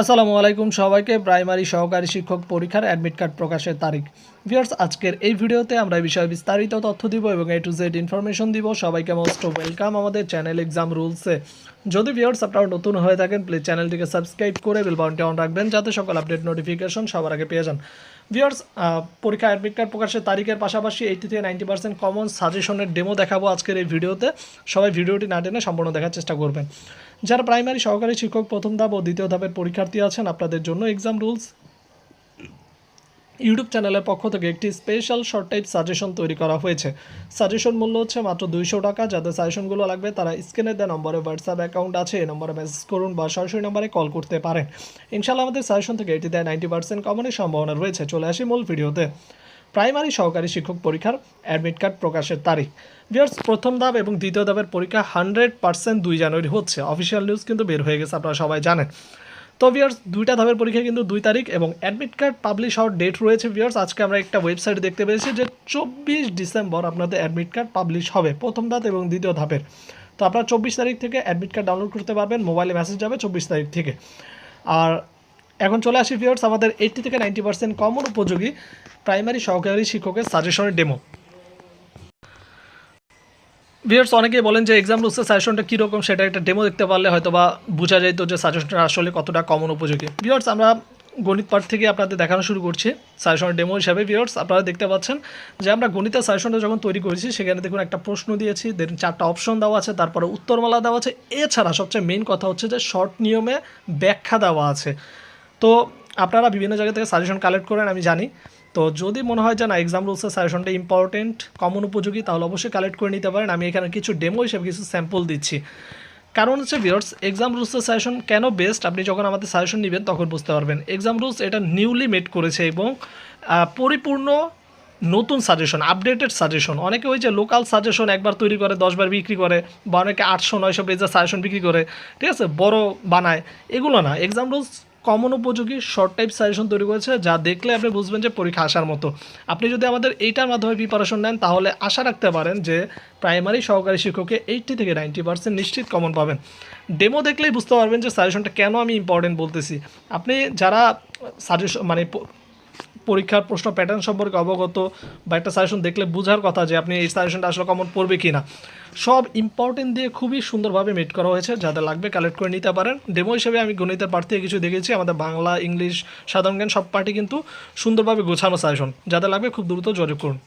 আসসালামু আলাইকুম সবাইকে। প্রাইমারি সহকারী শিক্ষক পরীক্ষার অ্যাডমিট কার্ড প্রকাশের তারিখ। ভিউয়ার্স, আজকের এই ভিডিওতে আমরা এই বিষয়ে বিস্তারিত তথ্য দিব এবং এ টু জেড ইনফরমেশন দিব। সবাইকে মোস্ট ওয়েলকাম আমাদের চ্যানেল এক্সাম রুলসে যদি ভিউয়ার্স আপনারা নতুন হয়ে থাকেন প্লিজ চ্যানেলটিকে সাবস্ক্রাইব করে বেল অন রাখবেন, যাতে সকল আপডেট নোটিফিকেশন সবার আগে পেয়ে যান। ভিউয়ার্স পরীক্ষা অ্যাডমিট কার্ড প্রকাশের তারিখের পাশাপাশি এইটি থেকে নাইনটি পার্সেন্ট কমন সাজেশনের ডেমো দেখাবো আজকের এই ভিডিওতে। সবাই ভিডিওটি না টেনে সম্পূর্ণ দেখার চেষ্টা করবেন। যারা প্রাইমারি সহকারী শিক্ষক, প্রথম ধাপ ও দ্বিতীয় ধাপের পরীক্ষার্থী আছেন, আপনাদের জন্য এক্সাম রুলস ইউটিউব চ্যানেলের পক্ষ থেকে একটি স্পেশাল শর্ট টাইপ সাজেশন তৈরি করা হয়েছে। সাজেশন মূল্য হচ্ছে মাত্র দুইশো টাকা। যাদের সাজেশনগুলো লাগবে, তারা স্ক্রিনে দেওয়া নম্বরে হোয়াটসঅ্যাপ অ্যাকাউন্ট আছে। এই নম্বরে মেসেজ করুন বা সরাসরি নম্বরে কল করতে পারেন। ইনশাল্লাহ আমাদের সাজেশন থেকে এটি দেয় নাইনটি পার্সেন্ট কমনের সম্ভাবনা রয়েছে। চলে আসি মূল ভিডিওতে। প্রাইমারি সহকারী শিক্ষক পরীক্ষার অ্যাডমিট কার্ড প্রকাশের তারিখ। ভিউয়ার্স প্রথম ধাপ এবং দ্বিতীয় ধাপের পরীক্ষা হান্ড্রেড পার্সেন্ট দুই জানুয়ারি হচ্ছে। অফিসিয়াল নিউজ কিন্তু বের হয়ে গেছে, আপনারা সবাই জানেন। তো ভিউয়ার্স দুইটা ধাপের পরীক্ষা কিন্তু দুই তারিখ এবং অ্যাডমিট কার্ড পাবলিশ হওয়ার ডেট রয়েছে ভিউয়ার্স আজকে আমরা একটা ওয়েবসাইট দেখতে পেয়েছি যে চব্বিশ ডিসেম্বর আপনাদের অ্যাডমিট কার্ড পাবলিশ হবে, প্রথম ধাপ এবং দ্বিতীয় ধাপের। তো আপনারা চব্বিশ তারিখ থেকে অ্যাডমিট কার্ড ডাউনলোড করতে পারবেন মোবাইলে মেসেজ যাবে চব্বিশ তারিখ থেকে। আর এখন চলে আসি ভিউয়ার্স আমাদের এইটটি থেকে নাইনটি পার্সেন্ট কমন উপযোগী প্রাইমারি সহকারী শিক্ষকের সাজেশনের ডেমো ভিউয়ার্স অনেকেই বলেন যে এক্সাম রুলসের সাজেশনটা কীরকম, সেটা একটা ডেমো দেখতে পারলে হয়তো বা বোঝা যেত যে সাজেশনটা আসলে কতটা কমন উপযোগী। ভিউয়ার্স আমরা গণিত পাঠ থেকে আপনাদের দেখানো শুরু করছি সাজেশনের ডেমো হিসাবে। ভিউয়ার্স আপনারা দেখতে পাচ্ছেন যে আমরা গণিতের সাজেশনটা যখন তৈরি করেছি, সেখানে দেখুন একটা প্রশ্ন দিয়েছি দেন চারটা অপশন দেওয়া আছে, তারপরে উত্তরমালা দেওয়া আছে। এছাড়া সবচেয়ে মেইন কথা হচ্ছে যে শর্ট নিয়মে ব্যাখ্যা দেওয়া আছে। তো আপনারা বিভিন্ন জায়গা থেকে সাজেশন কালেক্ট করেন, আমি জানি। তো যদি মনে হয় যে না এক্সাম রুলসের সাজেশনটা ইম্পর্টেন্ট কমন উপযোগী, তাহলে অবশ্যই কালেক্ট করে নিতে পারেন। আমি এখানে কিছু ডেমো হিসেবে কিছু স্যাম্পল দিচ্ছি। কারণ হচ্ছে ভিওর্স এক্সাম রুলসের সাজেশন কেন বেস্ট আপনি যখন আমাদের সাজেশন নেবেন, তখন বুঝতে পারবেন। এক্সাম রুলস এটা নিউলি মেড করেছে এবং পরিপূর্ণ নতুন সাজেশন আপডেটেড সাজেশন অনেকে ওই যে লোকাল সাজেশন একবার তৈরি করে দশবার বিক্রি করে, বা অনেকে আটশো, নয়শো পেজের সাজেশন বিক্রি করে, ঠিক আছে? বড় বানায়। এগুলো না। এক্সাম রুলস কমন উপযোগী শর্ট টাইপ সাজেশন তৈরি করেছে, যা দেখলে আপনি বুঝবেন যে পরীক্ষা আসার মতো। আপনি যদি আমাদের এইটার মাধ্যমে প্রিপারেশন নেন, তাহলে আশা রাখতে পারেন যে প্রাইমারি সহকারী শিক্ষকে এইটটি থেকে নাইনটি পার্সেন্ট নিশ্চিত কমন পাবেন। ডেমো দেখলেই বুঝতে পারবেন যে সাজেশনটা কেন আমি ইম্পর্টেন্ট বলতেছি। আপনি যারা সাজেশন মানে পরীক্ষার প্রশ্ন প্যাটার্ন সম্পর্কে অবগত বা একটা সাজেশন দেখলে বোঝার কথা যে আপনি এই সাজেশনটা আসলে কমন পড়বে কি না সব ইম্পর্টেন্ট দিয়ে খুবই সুন্দরভাবে মিট করা হয়েছে যাদের লাগবে কালেক্ট করে নিতে পারেন। ডেমো হিসেবে আমি গণিতের পার্ট থেকে কিছু দেখেছি, আমাদের বাংলা, ইংলিশ, সাধারণ জ্ঞান সব পার্টি কিন্তু সুন্দরভাবে গোছানো সাজেশন যাদের লাগবে খুব দ্রুত যোগাযোগ করুন।